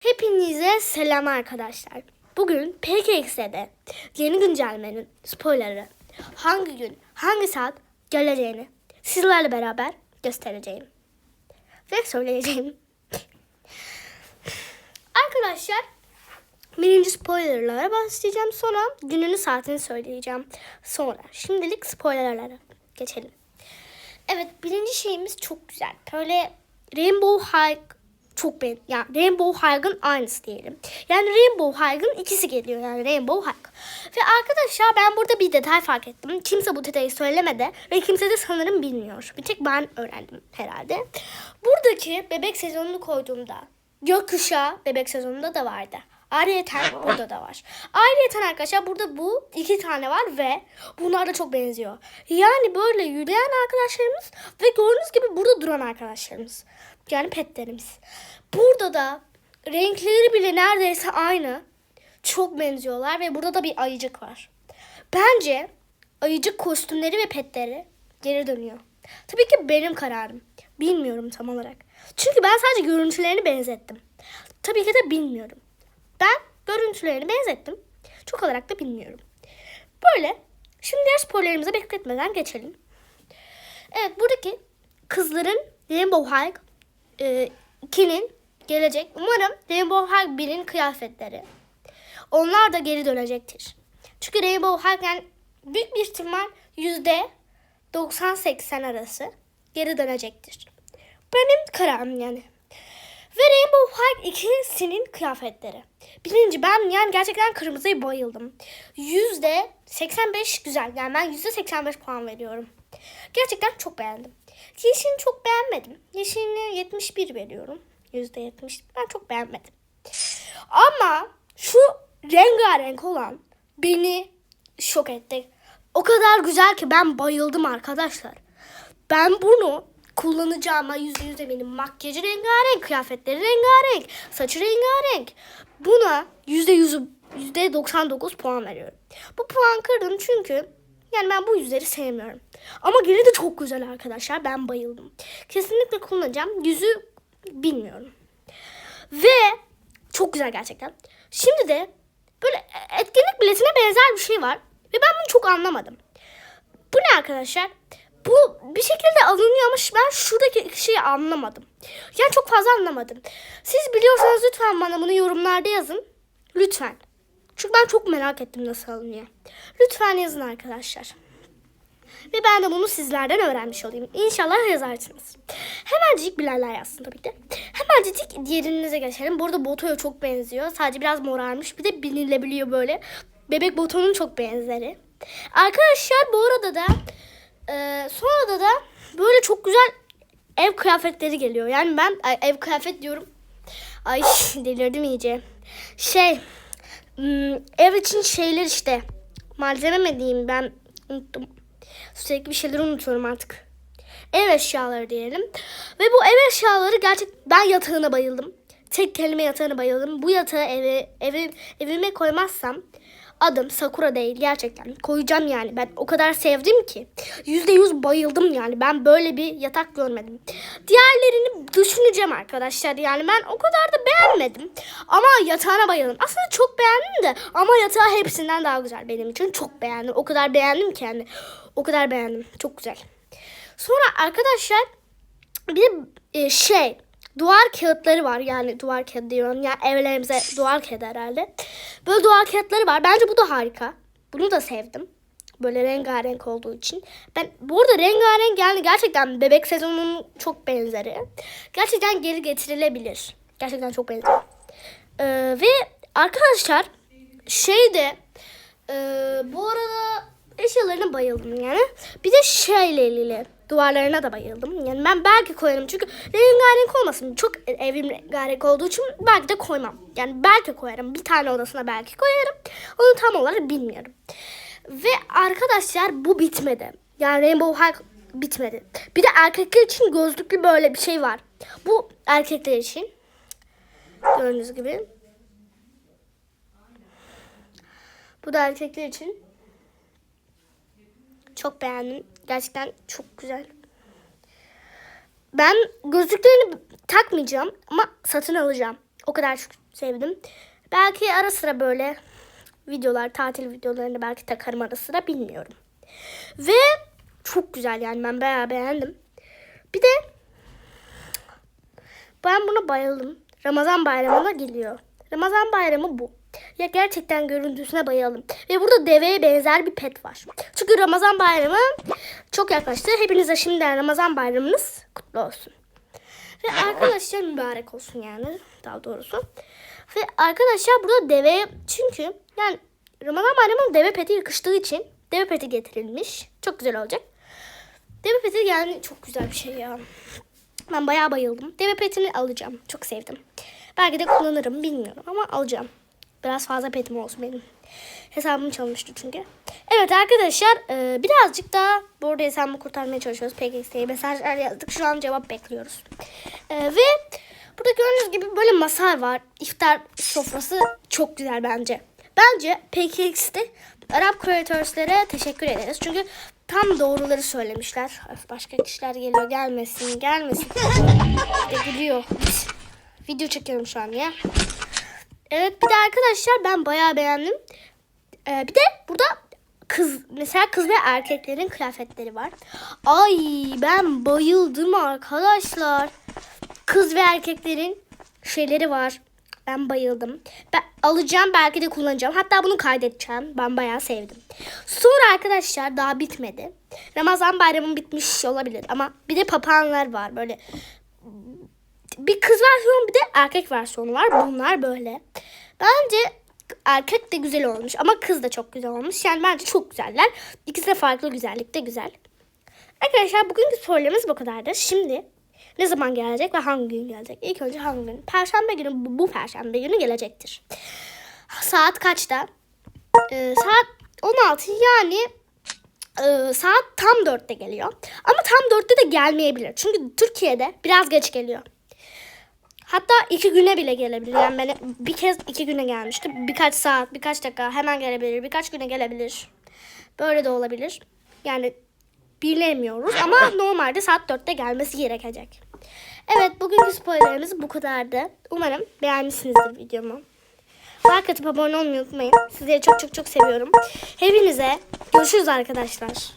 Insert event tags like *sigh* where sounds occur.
Hepinize selam arkadaşlar. Bugün PKX'de yeni güncellemenin spoilerı hangi gün, hangi saat geleceğini sizlerle beraber göstereceğim. Ve söyleyeceğim. *laughs* arkadaşlar birinci spoilerlara başlayacağım. Sonra gününü saatini söyleyeceğim. Sonra şimdilik spoilerlara geçelim. Evet birinci şeyimiz çok güzel. Böyle Rainbow High çok ben yani Rainbow High'ın aynısı diyelim. Yani Rainbow High'ın ikisi geliyor yani Rainbow High. Ve arkadaşlar ben burada bir detay fark ettim. Kimse bu detayı söylemedi ve kimse de sanırım bilmiyor. Bir tek ben öğrendim herhalde. Buradaki bebek sezonunu koyduğumda gökkuşağı bebek sezonunda da vardı. Ayrıyeten burada da var. Ayrıyeten arkadaşlar burada bu iki tane var ve bunlar da çok benziyor. Yani böyle yürüyen arkadaşlarımız ve gördüğünüz gibi burada duran arkadaşlarımız. Yani petlerimiz. Burada da renkleri bile neredeyse aynı. Çok benziyorlar ve burada da bir ayıcık var. Bence ayıcık kostümleri ve petleri geri dönüyor. Tabii ki benim kararım. Bilmiyorum tam olarak. Çünkü ben sadece görüntülerini benzettim. Tabii ki de bilmiyorum. Ben görüntülerini benzettim. Çok olarak da bilmiyorum. Böyle. Şimdi diğer spoilerimize bekletmeden geçelim. Evet buradaki kızların Rainbow High 2'nin gelecek. Umarım Rainbow High 1'in kıyafetleri. Onlar da geri dönecektir. Çünkü Rainbow High yani büyük bir ihtimal yüzde 90-80 arası geri dönecektir. Benim kararım yani. Ve Rainbow High ikisinin kıyafetleri. Birinci ben yani gerçekten kırmızıya bayıldım. Yüzde 85 güzel. Yani ben yüzde 85 puan veriyorum. Gerçekten çok beğendim. Yeşilini çok beğenmedim. Yeşilini 71 veriyorum. Yüzde 70. Ben çok beğenmedim. Ama şu rengarenk olan beni şok etti. O kadar güzel ki ben bayıldım arkadaşlar. Ben bunu kullanacağıma yüzde yüz eminim. Makyajı rengarenk, kıyafetleri rengarenk, saçı rengarenk. Buna yüzde yüz, yüzde 99 puan veriyorum. Bu puan kırdım çünkü yani ben bu yüzleri sevmiyorum. Ama gene de çok güzel arkadaşlar. Ben bayıldım. Kesinlikle kullanacağım. Yüzü bilmiyorum. Ve çok güzel gerçekten. Şimdi de böyle etkinlik biletine benzer bir şey var. Ve ben bunu çok anlamadım. Bu ne arkadaşlar? Bu bir şekilde alınıyor ama ben şuradaki şeyi anlamadım. Yani çok fazla anlamadım. Siz biliyorsanız lütfen bana bunu yorumlarda yazın. Lütfen. Çünkü ben çok merak ettim nasıl alınıyor. Lütfen yazın arkadaşlar. Ve ben de bunu sizlerden öğrenmiş olayım. İnşallah yazarsınız. Hemencik bilenler yazsın tabii ki. Hemencik diğerinize geçelim. Burada Boto'ya çok benziyor. Sadece biraz morarmış. Bir de binilebiliyor böyle. Bebek Boto'nun çok benzeri. Arkadaşlar bu arada da e, sonra da böyle çok güzel ev kıyafetleri geliyor. Yani ben ay, ev kıyafet diyorum. Ay *laughs* delirdim iyice. Şey hmm, ev için şeyler işte. Malzeme mi diyeyim ben unuttum. Sürekli bir şeyler unutuyorum artık. Ev eşyaları diyelim. Ve bu ev eşyaları gerçek ben yatağına bayıldım. Tek kelime yatağına bayıldım. Bu yatağı eve, eve, evime koymazsam adım Sakura değil gerçekten. Koyacağım yani. Ben o kadar sevdim ki. Yüzde yüz bayıldım yani. Ben böyle bir yatak görmedim. Diğerlerini düşüneceğim arkadaşlar. Yani ben o kadar da beğenmedim. Ama yatağına bayıldım. Aslında çok beğendim de ama yatağı hepsinden daha güzel benim için. Çok beğendim. O kadar beğendim ki yani. O kadar beğendim. Çok güzel. Sonra arkadaşlar bir e, şey duvar kağıtları var yani duvar kağıdı diyorum yani evlerimize duvar kağıdı herhalde. Böyle duvar kağıtları var. Bence bu da harika. Bunu da sevdim. Böyle rengarenk olduğu için. Ben bu arada rengarenk yani gerçekten bebek sezonunun çok benzeri. Gerçekten geri getirilebilir. Gerçekten çok benzer. Ee, ve arkadaşlar şey de e, bu arada eşyalarına bayıldım yani. Bir de şeyle ilgili duvarlarına da bayıldım. Yani ben belki koyarım çünkü rengarenk olmasın. Çok evim rengarenk olduğu için belki de koymam. Yani belki koyarım. Bir tane odasına belki koyarım. Onu tam olarak bilmiyorum. Ve arkadaşlar bu bitmedi. Yani Rainbow High bitmedi. Bir de erkekler için gözlüklü böyle bir şey var. Bu erkekler için. Gördüğünüz gibi. Bu da erkekler için. Çok beğendim. Gerçekten çok güzel. Ben gözlüklerini takmayacağım ama satın alacağım. O kadar çok sevdim. Belki ara sıra böyle videolar, tatil videolarını belki takarım ara sıra bilmiyorum. Ve çok güzel yani ben bayağı beğendim. Bir de ben buna bayıldım. Ramazan bayramına geliyor. Ramazan bayramı bu. Ya gerçekten görüntüsüne bayıldım. Ve burada deveye benzer bir pet var. Çünkü Ramazan bayramı çok yaklaştı. Hepinize şimdiden Ramazan bayramınız kutlu olsun. Ve arkadaşlar mübarek olsun yani daha doğrusu. Ve arkadaşlar burada deve çünkü yani Ramazan bayramının deve peti yakıştığı için deve peti getirilmiş. Çok güzel olacak. Deve peti yani çok güzel bir şey ya. Ben bayağı bayıldım. Deve petini alacağım. Çok sevdim. Belki de kullanırım bilmiyorum ama alacağım. Biraz fazla petim olsun benim. Hesabım çalmıştı çünkü. Evet arkadaşlar e, birazcık daha bu arada hesabımı kurtarmaya çalışıyoruz. PKX'ye mesajlar yazdık. Şu an cevap bekliyoruz. E, ve burada gördüğünüz gibi böyle masal var. İftar sofrası çok güzel bence. Bence PKX'te Arap kreatörlere teşekkür ederiz. Çünkü tam doğruları söylemişler. Öf, başka kişiler geliyor gelmesin gelmesin. *laughs* İşte. Video çekiyorum şu an ya. Evet bir de arkadaşlar ben bayağı beğendim. Ee, bir de burada kız mesela kız ve erkeklerin kıyafetleri var. Ay ben bayıldım arkadaşlar. Kız ve erkeklerin şeyleri var. Ben bayıldım. Ben alacağım belki de kullanacağım. Hatta bunu kaydedeceğim. Ben bayağı sevdim. Sonra arkadaşlar daha bitmedi. Ramazan bayramı bitmiş olabilir ama bir de papağanlar var böyle bir kız versiyonu bir de erkek versiyonu var. Bunlar böyle. Bence erkek de güzel olmuş ama kız da çok güzel olmuş. Yani bence çok güzeller. İkisi de farklı güzellikte güzel. Arkadaşlar bugünkü sorularımız bu kadardı. Şimdi ne zaman gelecek ve hangi gün gelecek? İlk önce hangi gün? Perşembe günü bu, bu perşembe günü gelecektir. Saat kaçta? Ee, saat 16 yani e, saat tam 4'te geliyor. Ama tam 4'te de gelmeyebilir. Çünkü Türkiye'de biraz geç geliyor. Hatta iki güne bile gelebilir. Yani ben bir kez iki güne gelmişti. Birkaç saat, birkaç dakika hemen gelebilir. Birkaç güne gelebilir. Böyle de olabilir. Yani bilemiyoruz ama normalde saat 4'te gelmesi gerekecek. Evet bugünkü spoilerimiz bu kadardı. Umarım beğenmişsinizdir videomu. Like atıp abone olmayı unutmayın. Sizleri çok çok çok seviyorum. Hepinize görüşürüz arkadaşlar.